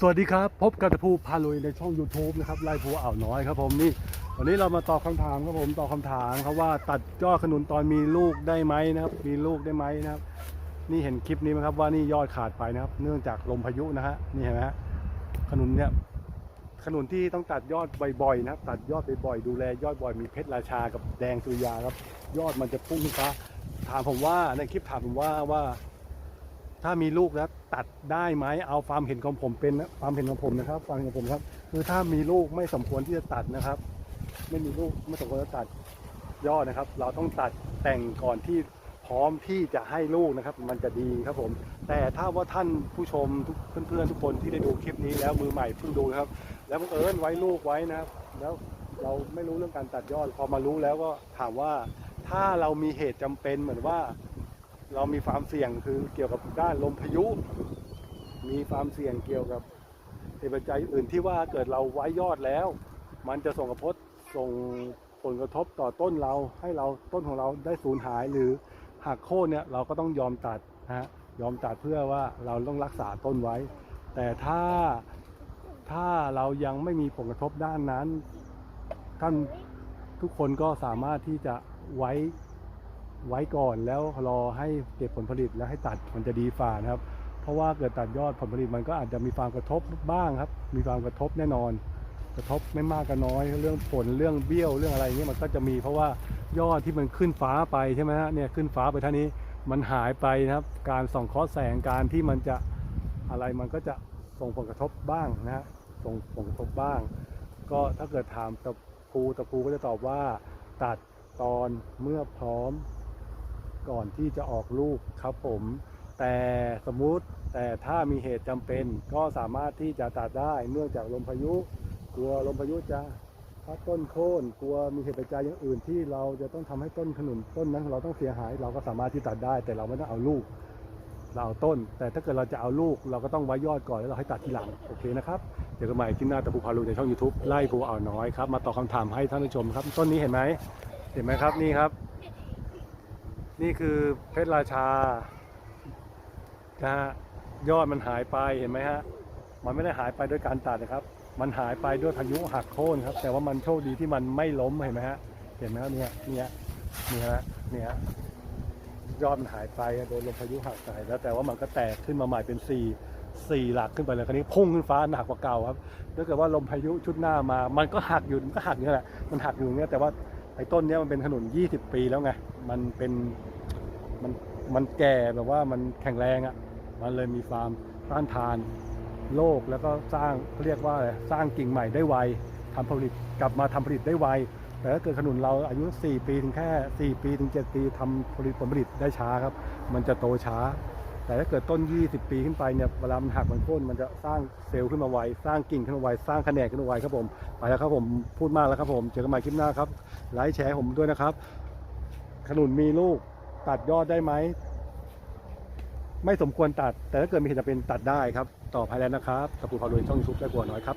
สวัสดีครับ พบกับตะพูพาลุยในช่อง YouTube นะครับไล่ภูอ่าวน้อยครับผมนี่วันนี้เรามาตอบคำถามครับผมตอบคำถามครับว่าตัดยอดขนุนตอนมีลูกได้ไหมนะครับ มีลูกได้ไหมนะครับ นี่เห็นคลิปนี้ไหมครับว่านี่ยอดขาดไปนะครับ เนื่องจากลมพายุนะฮะนี่เห็นไหมฮะขนุนเนี่ยขนุนที่ต้องตัดยอดบ่อยๆนะครับ ตัดยอดบ่อยๆดูแลยอดบ่อยมีเพชรราชากับแดงสุริยาครับ ยอดมันจะพุ่งขึ้นฟ้าถามผมว่าในคลิปถามผมว่าว่า ถ้ามีลูกแล้วตัดได้ไหมเอาความเห็นของผมเป็นนะความเห็นของผมนะครับความเห็นของผมครับ คือถ้ามีลูกไม่สมควรที่จะตัดนะครับ ไม่มีลูกไม่สมควรจะตัดยอดนะครับ เราต้องตัดแต่งก่อนที่พร้อมที่จะให้ลูกนะครับ มันจะดีครับผม แต่ถ้าว่าท่านผู้ชมทุกเพื่อนๆ ทุกคนที่ได้ดูคลิปนี้แล้วมือใหม่เพิ่งดูครับ แล้วบังเอิญไว้ลูกไว้นะครับ แล้วเราไม่รู้เรื่องการตัดยอด พอมารู้แล้วก็ถามว่าถ้าเรามีเหตุจำเป็นเหมือนว่า เรามีความเสี่ยงคือเกี่ยวกับด้านลมพายุ มีความเสี่ยงเกี่ยวกับเหตุปัจจัยอื่นที่ว่าเกิดเราไว้ยอดแล้ว มันจะส่งกระทส่งผลกระทบต่อต้นเราให้เราต้นของเราได้สูญหายหรือหักโค่นเนี่ยเราก็ต้องยอมตัดนะฮะยอมตัดเพื่อว่าเราต้องรักษาต้นไว้ แต่ถ้าถ้าเรายังไม่มีผลกระทบด้านนั้น ท่านทุกคนก็สามารถที่จะไว้ ไว้ก่อนแล้วรอให้เก็บผลผลิตแล้วให้ตัดมันจะดีฝ่านะครับ เพราะว่าเกิดตัดยอดผลผลิตมันก็อาจจะมีความกระทบบ้างครับ มีความกระทบแน่นอน กระทบไม่มากก็น้อย เรื่องผลเรื่องเบี้ยวเรื่องอะไรเงี้ยมันก็จะมี เพราะว่ายอดที่มันขึ้นฟ้าไปใช่ไหมฮะเนี่ยขึ้นฟ้าไปท่านี้มันหายไปนะครับ การส่องเคราะห์แสงการที่มันจะอะไรมันก็จะส่งผลกระทบบ้างนะฮะส่งผลกระทบบ้าง ก็ถ้าเกิดถามตะพูตะพูก็จะตอบว่า ตัดตอนเมื่อพร้อม ก่อนที่จะออกลูกครับผม แต่สมมุติแต่ถ้ามีเหตุจำเป็นก็สามารถที่จะตัดได้เนื่องจากลมพายุ กลัวลมพายุจะพัดต้นโค่นกลัวมีเหตุปัจจัยอย่างอื่นที่เราจะต้องทำให้ต้นขนุนต้นนั้นเราต้องเสียหาย เราก็สามารถที่ตัดได้ แต่เราไม่ต้องเอาลูก เราเอาต้น แต่ถ้าเกิดเราจะเอาลูก เราก็ต้องไว้ยอดก่อนแล้วเราให้ตัดทีหลังโอเคนะครับเจอกันใหม่ที่หน้าตะภูพาลูในช่อง YouTube ไล่ภูอ่าวน้อยครับมาตอบคำถามให้ท่านผู้ชมครับต้นนี้เห็นไหมเห็นไหมครับนี่ครับ นี่คือเพชรราชานะฮะยอดมันหายไปเห็นไหมฮะ มันไม่ได้หายไปด้วยการตัดนะครับ มันหายไปด้วยพายุหักโค่นครับ แต่ว่ามันโชคดีที่มันไม่ล้มเห็นไหมฮะ เห็นไหมครับเนี่ยเนี่ยเนี่ฮะเนี่ยยอดมันหายไปโดนลมพายุหักไปแล้วแต่ว่ามันก็แตกขึ้นมาใหม่เป็นสี่สี่หลักขึ้นไปเลยคราวนี้พุ่งขึ้นฟ้าหนักกว่าเก่าครับถ้าเกิดว่าลมพายุชุดหน้ามา มันก็หักอยู่มันก็หักอย่างนี้แหละมันหักอยู่อย่างนี้แต่ว่า ไอ้ต้นเนี้ยมันเป็นขนุน20 ปีแล้วไง มันเป็นมันมันแก่แบบว่ามันแข็งแรงอะ่ะ มันเลยมีความต้านทานโรคแล้วก็สร้างเขาเรียกว่าอะไรสร้างกิ่งใหม่ได้ไวทำผลิตกลับมาทำผลิตได้ไว แต่ถ้าเกิดขนุนเราอายุ 4 ปีถึงแค่ 4 ปีถึง 7 ปีทำผลิตผลผลิตได้ช้าครับ มันจะโตช้า แต่ถ้าเกิดต้น 20 ปีขึ้นไปเนี่ยเวลามันหักมันโค่นมันจะสร้างเซลล์ขึ้นมาไวสร้างกิ่งขึ้นมาไวสร้างแขนงขึ้นมาไวครับผมไปแล้วครับผมพูดมากแล้วครับผมเจอกันใหม่คลิปหน้าครับไลค์แชร์ผมด้วยนะครับ ขนุนมีลูกตัดยอดได้ไหมไม่สมควรตัด แต่ถ้าเกิดมีเหตุจำเป็นตัดได้ครับ ต่อภายแล้วนะครับตะปูพาลุยช่องยูทูบได้กลัวน้อยครับ